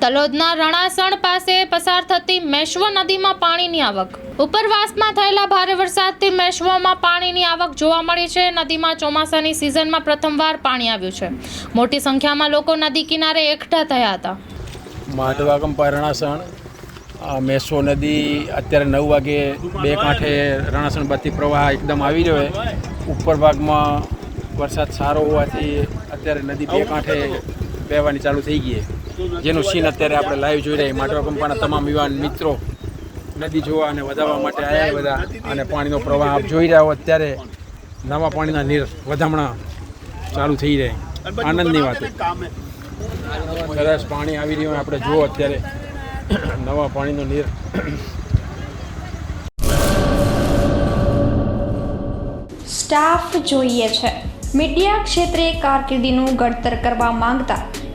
તલોદના રણાસણ પાસે પસાર થતી મેશ્વ નદીમાં પાણીની આવક. ઉપરવાસમાં થયેલા ભારે વરસાદથી મેશ્વમાં પાણીની આવક જોવા મળી છે. નદીમાં ચોમાસાની સિઝનમાં પ્રથમવાર પાણી આવ્યું છે. મોટી સંખ્યામાં લોકો નદી કિનારે એકઠા થયા હતા. માંડવા પરણાસણ મેસો નદી અત્યારે નવ વાગે બે કાંઠે રણાસણ બાદથી પ્રવાહ એકદમ આવી રહ્યો ઉપર ભાગમાં વરસાદ સારો હોવાથી અત્યારે નદી બે કાંઠે વહેવાની ચાલુ થઈ ગઈ જેનું સીન અત્યારે આપણે લાઈવ જોઈ રહ્યા છીએ. માંડવા કંપાના તમામ યુવાન મિત્રો નદી જોવા અને વધારવા માટે આવ્યા બધા. અને પાણીનો પ્રવાહ આપ જોઈ રહ્યા હો અત્યારે. નવા પાણીના નીર વધામણા ચાલુ થઈ રહ્યા આનંદની વાત સરસ પાણી આવી રહ્યું આપણે જુઓ અત્યારે. નવા પાણીનો નીર. સ્ટાફ જોઈએ છે. મીડિયા ક્ષેત્રે કારકિર્દીનું ઘડતર કરવા માંગતા